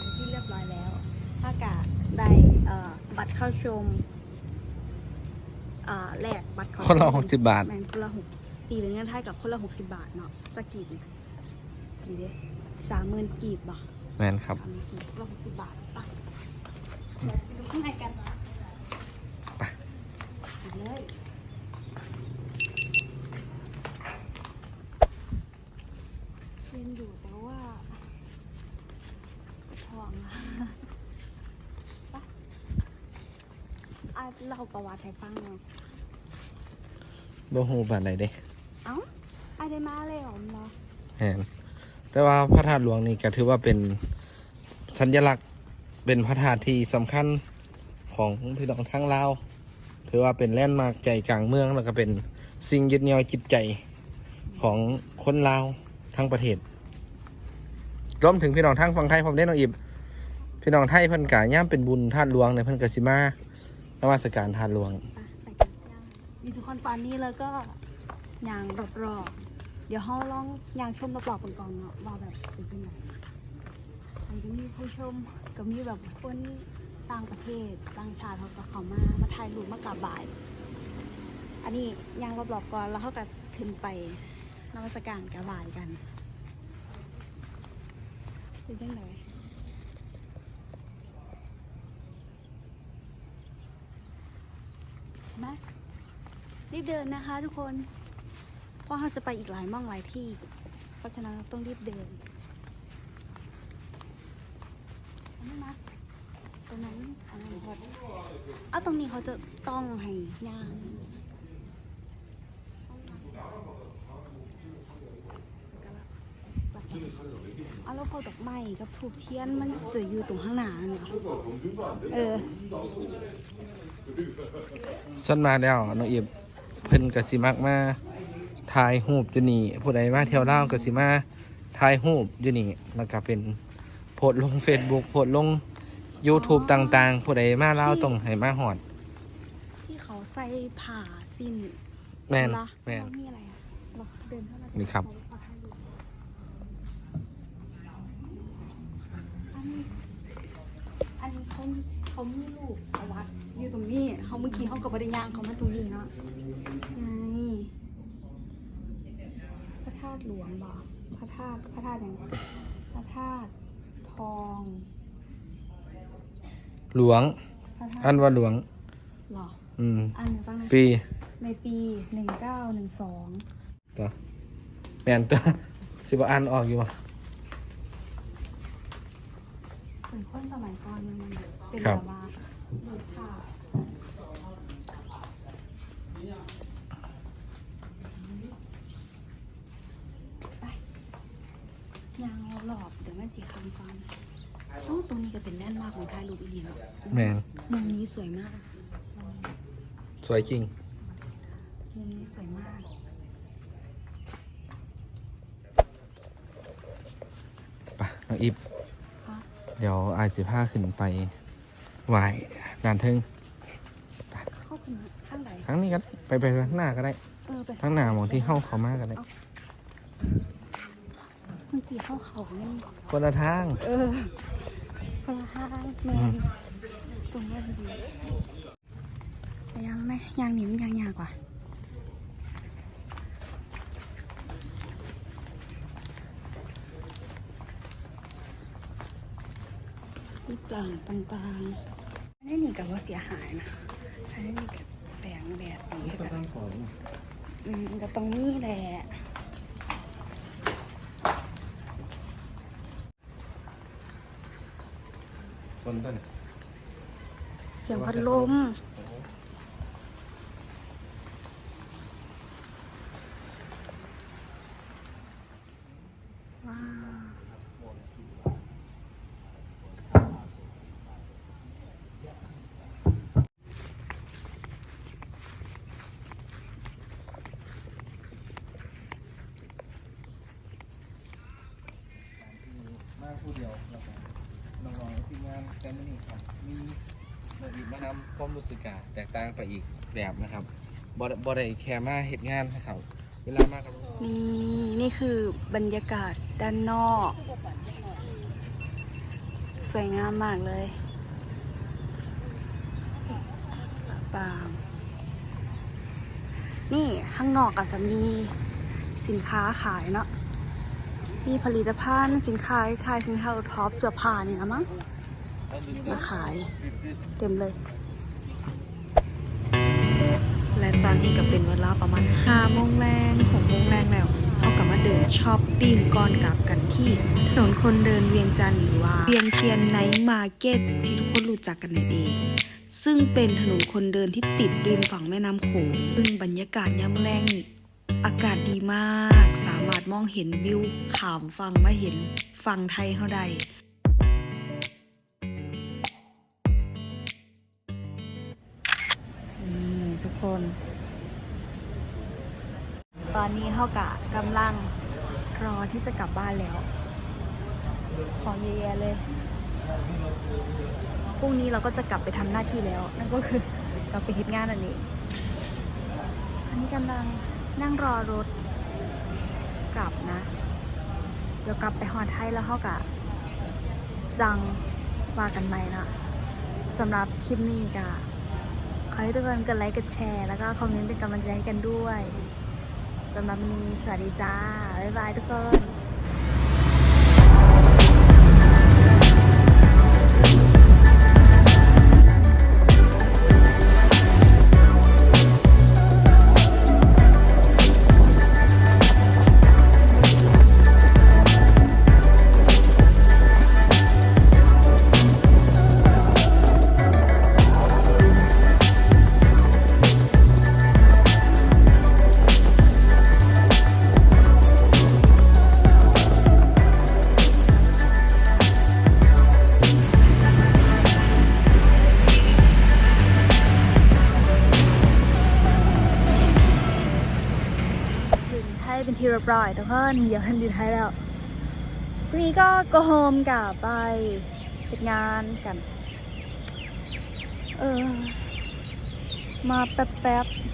ธาตุหลวงเป็นที่เรียบร้อยแล้วถ้ากะได้เอ่อบัตรเข้าชมอ่าแลกบัตรเข้าชมคนละหกสิบบาทแมนคนละหกตีเป็นเงินไทยกับคนละหกสิบบาทเนาะสักกี่เนี่ยกี่เด้สามหมื่นกีบบ่แมนครับสามหมื่นกีบคนละหกสิบบาทไปเดี๋ยวไปดูข้างในกัน ไป ไปเลยเรียนอยู่แต่ว่าท้ องอะไปอะเล่าประวัติให้ฟังหน่อยบ่ฮู้บาดใดเด้เอ้าอะได้มาเลยเหรอเนาะแม่นแต่ว่าพระธาตุหลวงนี่ก็ถือว่าเป็นสัญลักษณ์เป็นพระธาตุที่สำคัญของพี่น้องทั้งลาวถือว่าเป็นแลนด์มาร์กใจกลางเมืองแล้วก็เป็นสิ่งยึดเหนี่ยวจิตใจของคนลาวทั้งประเทศรวมถึงพี่น้องทั้งฝั่งไทยผมได้น้องอิบ พี่น้องไทยเพิ่นกะย่ามเป็นบุญธาตุหลวงในเพิ่นกะสิมานมัสการธาตุหลวงไปกันย่างมีทุกคนตอนนี้แล้วก็ยางรอบๆเดี๋ยวห้องลองยางชมรอบๆกันก่อนเนาะว่าแบบเป็นยังไงมันก็มีผู้ชมก็มีแบบคนต่างประเทศต่างชาติเขาก็เข้ามามาถ่ายรูปมากราบบ่าย อันนี้ยางรอบๆก่อนแล้วเขาก็ขึ้นไปนมัสการกราบบ่ายกันเป็นยังไง มรีบเดินนะคะทุกคน เพราะเราจะไปอีกหลายม่องหลายที่ เพราะฉะนั้นเราต้องรีบเดินอันนี้มตรงนั้นอันนั้นพอดเอาตรงนี้เขาจะต้องให้ย่าง เอาแล้วพอดอกไม้กับถูกเทียนมันจะอยู่ตรงข้างหน้าเนี่ยเออส่วนมากแล้วน้องอิบเพิ่นกสิมักมาถ่ายรูปอยู่นี่ผู้ใดมาเที่ยวลาวกสิมาถ่ายรูปอยู่นี่แล้วก็เป็นโพสต์ลง Facebook โพสต์ลง YouTube ต่างๆ ผู้ใดมาลาวต้องให้มาฮอด ที่เขาใส่ผ่าสิ้นแม่นเหรอแม่นแล้วมีอะไรอะเราเดินเข้ามานี่ครับอันนี้อันนี้ เขาเขามีลูกเอาวัดอยู่ตรงนี้เขาเมื่อกี้เขากับปริยางเขามาตรงนี้เนาะไงพระธาตุหลวงบ่พระธาตุพระธาตุอย่างพระธาตุทองหลวง พระธาอัตุนว่าหลวง หรออืม อันไหนบ้างนะปีในปีหนึ่งเก้าหนึ่งสอง ตัวแม่นตัว สิบ่อ่านออกอยู่บ่ เป็นคนสมัยก่อนมันเป็นครัแบบบว่าบูชาไปยางเราหลอบเดี๋ยวมันสีคำฟันโอ้ตรงนี้ก็เป็นแน่นมากของไทยรูปอีเดียเนาะแม่นมุมนี้สวยมาก สวยจริงมุมนี้สวยมากไปน้องอิบค่ะ เดี๋ยวอายสิพาขึ้นไปไหวด้านเทิงเข้าไปข้างไหนทั้งนี้ก็ไปไปข้างหน้าก็ได้เออไปทั้งหน้ามองที่เข้าเขามาก็ได้เมื่อกี้เข้าเขาเนี่ยคนละทาง เออคนละห้างแมนตรงนี้ดีไปยังไหมยางหนีมันยางยากกว่า รูปร่างต่างๆอันนี้นี่กับว่าเสียหายนะอันนี้นี่กับแสงแดดดีแบบอืมก็ตรงนี้แหละคนต้นเสียงพัดลม ว้าว มาก ผู้เดียวแล้วก็น้องๆทีมงานแกมนี่ครับมีเรื่องอีกมานำความรู้สึกกะแตกต่างไปอีกแบบนะครับบ่ได้บ่ได้แค่มาเฮ็ดงานนะครับ เวลามากับนี่นี่คือบรรยากาศด้านนอก สวยงามมากเลยปางนี่ข้างนอกอาจจะมีสินค้าขายเนาะ มีผลิตภัณฑ์สินค้าขายสินค้าท็อปเสื้อผ้านี่นะมั้งมาขายเต็มเลย และตอนนี้ก็เป็นเวลาประมาณ5โมงแรง6โมงแรงแล้วเขากลับมาเดินช้อปปิ้งก่อนกลับกันที่ถนนคนเดินเวียงจันทร์หรือว่าเวียงเทียนไนท์มาร์เก็ตที่ทุกคนรู้จักกันนั่นเองซึ่งเป็นถนนคนเดินที่ติดริมฝั่งแม่น้ำโขงซึ่งบรรยากาศยามแรงนี่ อากาศดีมาก สามารถมองเห็นวิวขามฟังมาเห็นฝั่งไทยเขาได้นี่ทุกคน ตอนนี้เขากะกำลังรอที่จะกลับบ้านแล้ว ของเยอะเลย พรุ่งนี้เราก็จะกลับไปทำหน้าที่แล้ว นั่นก็คือกลับไปทิดงานอันนี้ อันนี้กำลัง นั่งรอรถกลับนะ เดี๋ยวกลับไปฮอดไทยแล้วเขากะ จังว่ากันใหม่นะสำหรับคลิปนี้กะขอให้ทุกคนกดไลค์กดแชร์ แล้วก็คอมเมนต์เป็นกำลังใจให้กันด้วยสำหรับวันนี้สวัสดีจ้า บ๊ายบายทุกคน เป็นที่เรียบร้อยทุกคนเดี๋ยวทันอยู่ไทยแล้วพรุ่งนี้ก็ go home กลับไปเฮ็ดงานกัน เออ มาแป๊บๆ